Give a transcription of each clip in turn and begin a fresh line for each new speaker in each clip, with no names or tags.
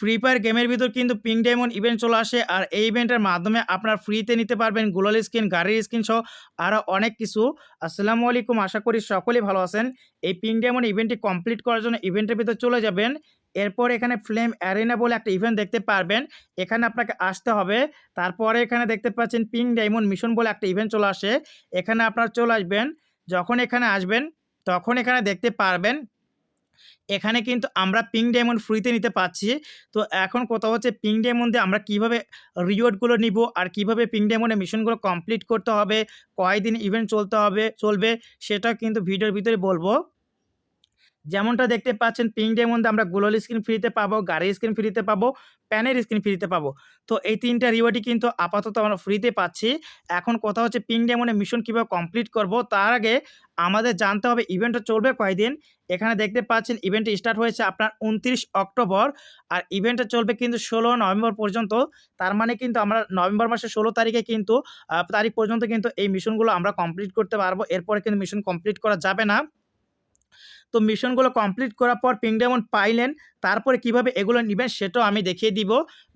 Free fire গেমের ভিতর কিন্তু পিঙ্ক ডায়মন্ড ইভেন্ট চলে আসে আর এই ইভেন্টের মাধ্যমে আপনার ফ্রিতে নিতে পারবেন গ্লোয়াল স্কিন গাড়ির স্কিন সহ আরও অনেক কিছু। আসসালামু আলাইকুম, আশা করি সকলেই ভালো আছেন। এই পিঙ্ক ডায়মন্ড ইভেন্টটি কমপ্লিট করার জন্য ইভেন্টের ভিতর চলে যাবেন। এরপর এখানে ফ্লেম অ্যারেনা বলে একটা ইভেন্ট দেখতে পারবেন। এখানে আপনাকে আসতে হবে। তারপরে এখানে দেখতে পাচ্ছেন পিঙ্ক ডায়মন্ড মিশন বলে একটা ইভেন্ট চলে আসে। এখানে আপনারা চলে আসবেন। যখন এখানে আসবেন, তখন এখানে দেখতে পারবেন এখানে কিন্তু আমরা পিং ডায়মন্ড ফ্রিতে নিতে পাচ্ছি তো এখন কথা হচ্ছে পিং ডায়মন্ডে আমরা কীভাবে রিওয়ার্ডগুলো নিব আর কীভাবে পিং ডায়মন্ডে মিশনগুলো কমপ্লিট করতে হবে, কয়দিন ইভেন্ট চলতে হবে, চলবে, সেটা কিন্তু ভিডিওর ভিতরে বলব। যেমনটা দেখতে পাচ্ছেন পিঙ্ক ডায়মন্ডে আমরা গ্লোয়াল স্ক্রিন ফ্রিতে পাবো গাড়ির স্ক্রিন ফ্রিতে পাবো প্যানের স্ক্রিন ফ্রিতে পাবো। তো এই তিনটা রিওয়ার্ডই কিন্তু আপাতত আমরা ফ্রিতে পাচ্ছি। এখন কথা হচ্ছে পিঙ্ক ডায়মন্ডের মিশন কীভাবে কমপ্লিট করব, তার আগে আমাদের জানতে হবে ইভেন্টটা চলবে কয়দিন। এখানে দেখতে পাচ্ছেন ইভেন্টটি স্টার্ট হয়েছে আপনার উনত্রিশ অক্টোবর, আর ইভেন্টটা চলবে কিন্তু ষোলো নভেম্বর পর্যন্ত। তার মানে কিন্তু আমরা নভেম্বর মাসের ষোলো তারিখে কিন্তু তারিখ পর্যন্ত কিন্তু এই মিশনগুলো আমরা কমপ্লিট করতে পারব। এরপরে কিন্তু মিশন কমপ্লিট করা যাবে না। তো মিশনগুলো কমপ্লিট করার পর পিং ডায়মন্ড পাইলেন। তারপরে কীভাবে এগুলো নেবেন সেটাও আমি দেখিয়ে দিব।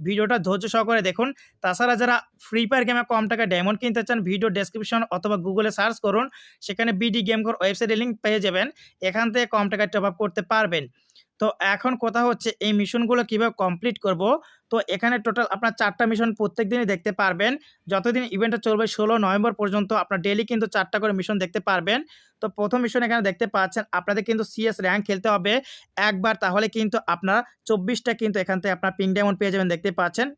ভিডিওটা ধৈর্য সহকারে দেখুন। তাছাড়া যারা ফ্রি ফায়ার গেমে কম টাকা ডায়মন্ড কিনতে চান ভিডিও ডেসক্রিপশন অথবা গুগলে সার্চ করুন, সেখানে বিডি গেম ঘর ওয়েবসাইটের লিঙ্ক পেয়ে যাবেন। এখান থেকে কম টাকায় টপ আপ করতে পারবেন। তো এখন কথা হচ্ছে এই মিশনগুলো কীভাবে কমপ্লিট করব? তো এখানে টোটাল আপনার চারটা মিশন প্রত্যেক দিনই দেখতে পারবেন। যতদিন ইভেন্টটা চলবে ষোলো নভেম্বর পর্যন্ত আপনার ডেলি কিন্তু চারটা করে মিশন দেখতে পারবেন। তো প্রথম মিশন এখানে দেখতে পাচ্ছেন, আপনাদের কিন্তু সিএস র্যাঙ্ক খেলতে হবে। একবার তাহলে কিন্তু আপনার চব্বিশটা কিন্তু এখান থেকে আপনার পিং ডায়মন্ড পেয়ে যাবেন, দেখতে পাচ্ছেন।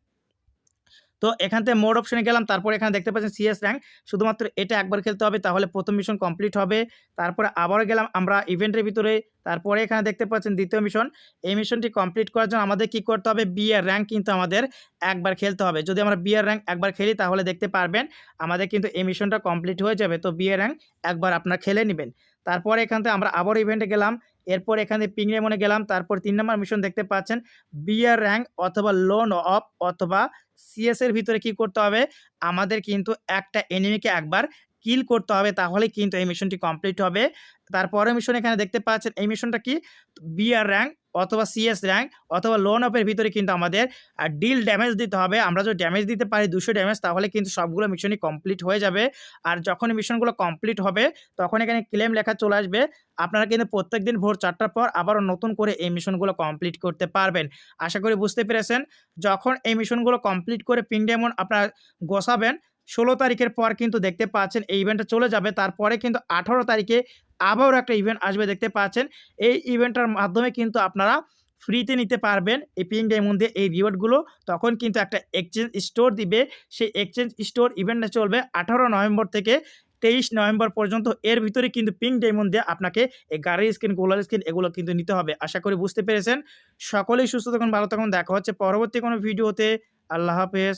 তো এখান থেকে মোড অপশনে গেলাম, তারপরে এখানে দেখতে পাচ্ছেন সিএস র্যাঙ্ক শুধুমাত্র এটা একবার খেলতে হবে, তাহলে প্রথম মিশন কমপ্লিট হবে। তারপরে আবারও গেলাম আমরা ইভেন্টের ভিতরে, তারপরে এখানে দেখতে পাচ্ছেন দ্বিতীয় মিশন এই মিশনটি কমপ্লিট করার জন্য আমাদের কি করতে হবে? বিয়ের র্যাঙ্ক কিন্তু আমাদের একবার খেলতে হবে। যদি আমরা বিয়ের র্যাঙ্ক একবার খেলি, তাহলে দেখতে পারবেন আমাদের কিন্তু এই মিশনটা কমপ্লিট হয়ে যাবে। তো বিয়ের র্যাঙ্ক একবার আপনারা খেলে নেবেন। তারপরে এখান থেকে আমরা আবার ইভেন্টে গেলাম। এরপর এখানে পিং রেমনে গেলাম, তারপর তিন নম্বর মিশন দেখতে পাচ্ছেন বিয়ার র্যাঙ্ক অথবা লোন অফ অথবা সিএস এর ভিতরে কি করতে হবে, আমাদের কিন্তু একটা এনিমিকে একবার কিল করতে হবে তাহলে কিন্তু এই মিশনটি কমপ্লিট হবে। তারপরে মিশন এখানে দেখতে পাচ্ছেন, এই মিশনটা কি? বিয়ার র্যাঙ্ক অথবা সিএস র্যাঙ্ক অথবা লোন অফের ভিতরে কিন্তু আমাদের ডিল ড্যামেজ দিতে হবে। আমরা যদি ড্যামেজ দিতে পারি দুশো ড্যামেজ তাহলে কিন্তু সবগুলো মিশনই কমপ্লিট হয়ে যাবে। আর যখন মিশনগুলো কমপ্লিট হবে, তখন এখানে ক্লেম লেখা চলে আসবে। আপনারা কিন্তু প্রত্যেক দিন ভোর চারটার পর আবারও নতুন করে এই মিশনগুলো কমপ্লিট করতে পারবেন। আশা করি বুঝতে পেরেছেন। যখন এই মিশনগুলো কমপ্লিট করে পিন ডায়মন্ড আপনারা গোসাবেন ষোলো তারিখের পর কিন্তু দেখতে পাচ্ছেন এই ইভেন্টটা চলে যাবে। তারপরে কিন্তু আঠারো তারিখে আবারও একটা ইভেন্ট আসবে, দেখতে পাচ্ছেন। এই ইভেন্টটার মাধ্যমে কিন্তু আপনারা ফ্রিতে নিতে পারবেন এই পিং ডায়মন্ডে এই রিওয়ার্ডগুলো তখন কিন্তু একটা এক্সচেঞ্জ স্টোর দিবে। সেই এক্সচেঞ্জ স্টোর ইভেন্টটা চলবে আঠারো নভেম্বর থেকে তেইশ নভেম্বর পর্যন্ত। এর ভিতরে কিন্তু পিঙ্ক ডায়মন্ড দিয়ে আপনাকে এই গাড়ির স্কিন গোলার স্কিন এগুলো কিন্তু নিতে হবে। আশা করি বুঝতে পেরেছেন। সকলেই সুস্থ থাকুন, ভালো থাকুন। দেখা হচ্ছে পরবর্তী কোনো ভিডিওতে আল্লাহ হাফেজ।